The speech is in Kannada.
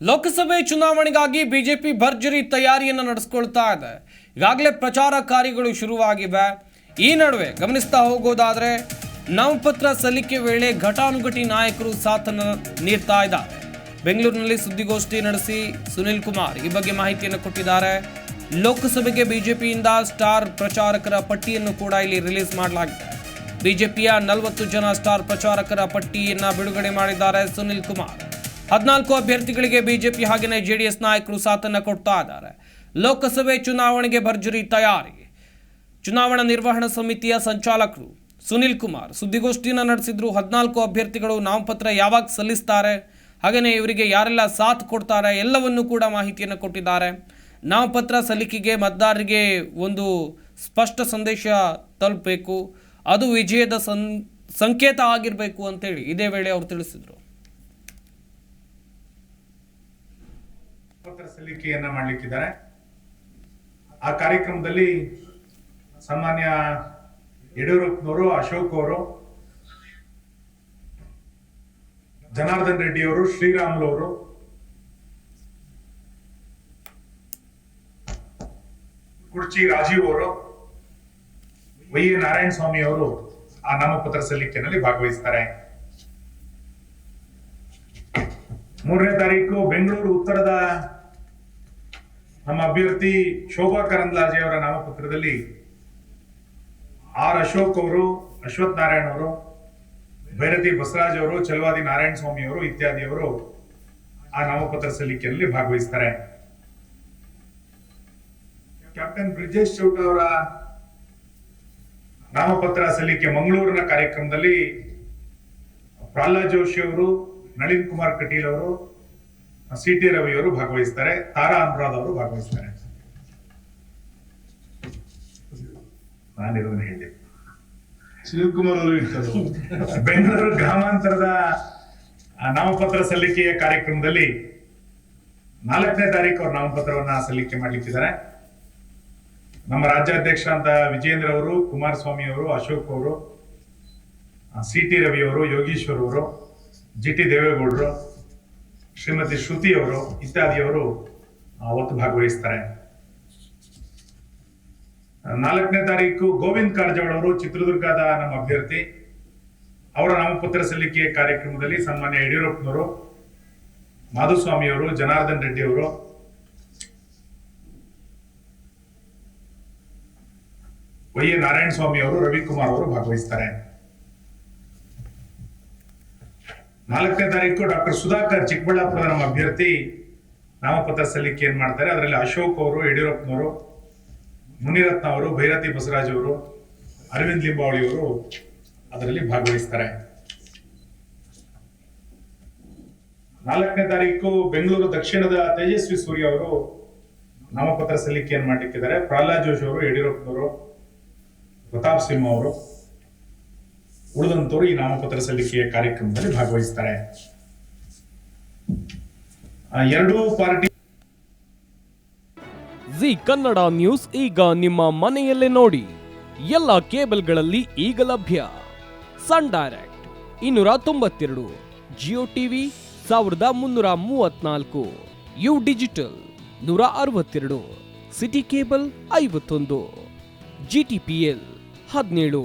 ಲೋಕಸಭೆ ಚುನಾವಣೆಗಾಗಿ ಬಿಜೆಪಿ ಭರ್ಜರಿ ತಯಾರಿಯನ್ನು ನಡೆಸ್ಕೊಳ್ತಾ ಇದೆ. ಈಗಾಗಲೇ ಪ್ರಚಾರ ಕಾರ್ಯಗಳು ಶುರುವಾಗಿವೆ. ಈ ನಡುವೆ ಗಮನಿಸ್ತಾ ಹೋಗೋದಾದ್ರೆ, ನಾಮಪತ್ರ ಸಲ್ಲಿಕೆ ವೇಳೆ ಘಟಾನುಘಟಿ ನಾಯಕರು ಸಾಥನ್ನು ನೀಡ್ತಾ ಇದ್ದಾರೆ. ಬೆಂಗಳೂರಿನಲ್ಲಿ ಸುದ್ದಿಗೋಷ್ಠಿ ನಡೆಸಿ ಸುನಿಲ್ ಕುಮಾರ್ ಈ ಬಗ್ಗೆ ಮಾಹಿತಿಯನ್ನು ಕೊಟ್ಟಿದ್ದಾರೆ. ಲೋಕಸಭೆಗೆ ಬಿಜೆಪಿಯಿಂದ ಸ್ಟಾರ್ ಪ್ರಚಾರಕರ ಪಟ್ಟಿಯನ್ನು ಕೂಡ ಇಲ್ಲಿ ರಿಲೀಸ್ ಮಾಡಲಾಗಿದೆ. ಬಿಜೆಪಿಯ ನಲವತ್ತು ಜನ ಸ್ಟಾರ್ ಪ್ರಚಾರಕರ ಪಟ್ಟಿಯನ್ನು ಬಿಡುಗಡೆ ಮಾಡಿದ್ದಾರೆ ಸುನಿಲ್ ಕುಮಾರ್. ಹದಿನಾಲ್ಕು ಅಭ್ಯರ್ಥಿಗಳಿಗೆ ಬಿಜೆಪಿ ಹಾಗೆಯೇ ಜೆಡಿಎಸ್ ನಾಯಕರು ಸಾಥನ್ನ ಕೊಡ್ತಾ ಇದ್ದಾರೆ. ಲೋಕಸಭೆ ಚುನಾವಣೆಗೆ ಭರ್ಜರಿ ತಯಾರಿ ಚುನಾವಣಾ ನಿರ್ವಹಣಾ ಸಮಿತಿಯ ಸಂಚಾಲಕರು ಸುನಿಲ್ ಕುಮಾರ್ ಸುದ್ದಿಗೋಷ್ಠಿಯನ್ನು ನಡೆಸಿದ್ರು. ಹದಿನಾಲ್ಕು ಅಭ್ಯರ್ಥಿಗಳು ನಾಮಪತ್ರ ಯಾವಾಗ ಸಲ್ಲಿಸ್ತಾರೆ ಹಾಗೆಯೇ ಇವರಿಗೆ ಯಾರೆಲ್ಲ ಸಾಥ್ ಕೊಡ್ತಾರೆ ಎಲ್ಲವನ್ನೂ ಕೂಡ ಮಾಹಿತಿಯನ್ನು ಕೊಟ್ಟಿದ್ದಾರೆ. ನಾಮಪತ್ರ ಸಲ್ಲಿಕೆಗೆ ಮತದಾರರಿಗೆ ಒಂದು ಸ್ಪಷ್ಟ ಸಂದೇಶ ತಲುಪಬೇಕು. ಅದು ವಿಜಯದ ಸಂಕೇತ ಆಗಿರಬೇಕು ಅಂತೇಳಿ ಇದೇ ವೇಳೆ ಅವರು ತಿಳಿಸಿದರು. ಪತ್ರ ಸಲ್ಲಿಕೆಯನ್ನ ಮಾಡಲಿಕ್ಕಿದ್ದಾರೆ. ಆ ಕಾರ್ಯಕ್ರಮದಲ್ಲಿ ಸಾಮಾನ್ಯ ಯಡಿಯೂರಪ್ಪನವರು, ಅಶೋಕ್ ಅವರು, ಜನಾರ್ದನ್ ರೆಡ್ಡಿ ಅವರು, ಶ್ರೀರಾಮುಲು ಅವರು, ಕುರ್ಚಿ ರಾಜೀವ್ ಅವರು, ವೈ ಎ ನಾರಾಯಣ ಸ್ವಾಮಿ ಅವರು ಆ ನಾಮಪತ್ರ ಸಲ್ಲಿಕೆಯಲ್ಲಿ ಭಾಗವಹಿಸ್ತಾರೆ. ಮೂರನೇ ತಾರೀಕು ಬೆಂಗಳೂರು ಉತ್ತರದ ನಮ್ಮ ಅಭ್ಯರ್ಥಿ ಶೋಭಾ ಕರಂದ್ಲಾಜೆ ಅವರ ನಾಮಪತ್ರದಲ್ಲಿ ಆರ್ ಅಶೋಕ್ ಅವರು, ಅಶ್ವಥ್ ನಾರಾಯಣ್ ಅವರು, ಭೈರತಿ ಬಸವರಾಜ್ ಅವರು, ಚಲವಾದಿ ನಾರಾಯಣ ಸ್ವಾಮಿ ಅವರು ಇತ್ಯಾದಿಯವರು ಆ ನಾಮಪತ್ರ ಸಲ್ಲಿಕೆಯಲ್ಲಿ ಭಾಗವಹಿಸ್ತಾರೆ. ಕ್ಯಾಪ್ಟನ್ ಬ್ರಿಜೇಶ್ ಚೌಟ ಅವರ ನಾಮಪತ್ರ ಸಲ್ಲಿಕೆ ಮಂಗಳೂರಿನ ಕಾರ್ಯಕ್ರಮದಲ್ಲಿ ಪ್ರಹ್ಲಾದ್ ಜೋಶಿ ಅವರು, ನಳಿನ್ ಕುಮಾರ್ ಕಟೀಲ್ ಅವರು ಸಿ ಟಿ ರವಿ ಅವರು ಭಾಗವಹಿಸ್ತಾರೆ ತಾರಾ ಅನುರಾಧ್ ಅವರು ಭಾಗವಹಿಸ್ತಾರೆ. ನಾನಿರೋದನ್ನ ಹೇಳಿ. ಶಿವಕುಮಾರ್ ಕುಮಾರ್ ಅವರು ಬೆಂಗಳೂರು ಗ್ರಾಮಾಂತರದ ನಾಮಪತ್ರ ಸಲ್ಲಿಕೆಯ ಕಾರ್ಯಕ್ರಮದಲ್ಲಿ ನಾಲ್ಕನೇ ತಾರೀಕು ಅವ್ರ ನಾಮಪತ್ರವನ್ನ ಸಲ್ಲಿಕೆ ಮಾಡ್ಲಿಕ್ಕಿದ್ದಾರೆ. ನಮ್ಮ ರಾಜ್ಯಾಧ್ಯಕ್ಷ ಅಂತ ವಿಜೇಂದ್ರ ಅವರು ಕುಮಾರಸ್ವಾಮಿ ಅವರು ಅಶೋಕ್ ಅವರು ಸಿ ಟಿ ರವಿ ಅವರು ಯೋಗೀಶ್ವರ್ ಅವರು ಜಿ ಟಿ ದೇವೇಗೌಡರು ಶ್ರೀಮತಿ ಶ್ರುತಿಯವರು ಇತ್ಯಾದಿಯವರು ಅವರು ಅವತ್ತು ಭಾಗವಹಿಸ್ತಾರೆ. ನಾಲ್ಕನೇ ತಾರೀಕು ಗೋವಿಂದ್ ಕಾರಜೋಳವರು ಚಿತ್ರದುರ್ಗದ ನಮ್ಮ ಅಭ್ಯರ್ಥಿ. ಅವರ ನಾಮಪತ್ರ ಸಲ್ಲಿಕೆ ಕಾರ್ಯಕ್ರಮದಲ್ಲಿ ಸನ್ಮಾನ್ಯ ಯಡಿಯೂರಪ್ಪನವರು, ಮಾಧುಸ್ವಾಮಿ ಅವರು, ಜನಾರ್ದನ್ ರೆಡ್ಡಿ ಅವರು. ವೈ ಎ ನಾರಾಯಣ ಸ್ವಾಮಿ ಅವರು, ರವಿಕುಮಾರ್ ಅವರು ಭಾಗವಹಿಸ್ತಾರೆ. ನಾಲ್ಕನೇ ತಾರೀಕು ಡಾಕ್ಟರ್ ಸುಧಾಕರ್ ಚಿಕ್ಕಬಳ್ಳಾಪುರದ ನಮ್ಮ ಅಭ್ಯರ್ಥಿ ನಾಮಪತ್ರ ಸಲ್ಲಿಕೆ ಏನ್ ಮಾಡ್ತಾರೆ? ಅದರಲ್ಲಿ ಅಶೋಕ್ ಅವರು, ಯಡಿಯೂರಪ್ಪನವರು, ಮುನಿರತ್ನ ಅವರು, ಭೈರತಿ ಬಸವರಾಜ್ ಅವರು, ಅರವಿಂದ್ ಲಿಂಬಾವಳಿ ಅವರು ಅದರಲ್ಲಿ ಭಾಗವಹಿಸ್ತಾರೆ. ನಾಲ್ಕನೇ ತಾರೀಕು ಬೆಂಗಳೂರು ದಕ್ಷಿಣದ ತೇಜಸ್ವಿ ಸೂರ್ಯ ಅವರು ನಾಮಪತ್ರ ಸಲ್ಲಿಕೆಯನ್ನು ಮಾಡಲಿಕ್ಕಿದ್ದಾರೆ? ಪ್ರಹ್ಲಾದ್ ಜೋಶಿ ಅವರು, ಯಡಿಯೂರಪ್ಪನವರು, ಪ್ರತಾಪ್ ಸಿಂಹ ಅವರು. ಉಳಿದಂತವರು ಈ ನಾಮಪತ್ರ ಸಲ್ಲಿಕೆಯ ಕಾರ್ಯಕ್ರಮದಲ್ಲಿ ಭಾಗವಹಿಸ್ತಾರೆ. ಎರಡೂ ಪಾರ್ಟಿ ಜಿ ಕನ್ನಡ ನ್ಯೂಸ್ ಈಗ ನಿಮ್ಮ ಮನೆಯಲ್ಲೇ ನೋಡಿ. ಎಲ್ಲ ಕೇಬಲ್ಗಳಲ್ಲಿ ಈಗ ಲಭ್ಯ. ಸನ್ ಡೈರೆಕ್ಟ್ ಇನ್ನೂರ ತೊಂಬತ್ತೆರಡು, ಜಿಯೋ ಟಿವಿ ಸಾವಿರದ ಮುನ್ನೂರ ಮೂವತ್ನಾಲ್ಕು, ಯು ಡಿಜಿಟಲ್ ನೂರ ಅರವತ್ತೆರಡು, ಸಿಟಿ ಕೇಬಲ್ ಐವತ್ತೊಂದು, ಜಿ ಟಿ ಪಿ ಎಲ್ ಹದಿನೇಳು.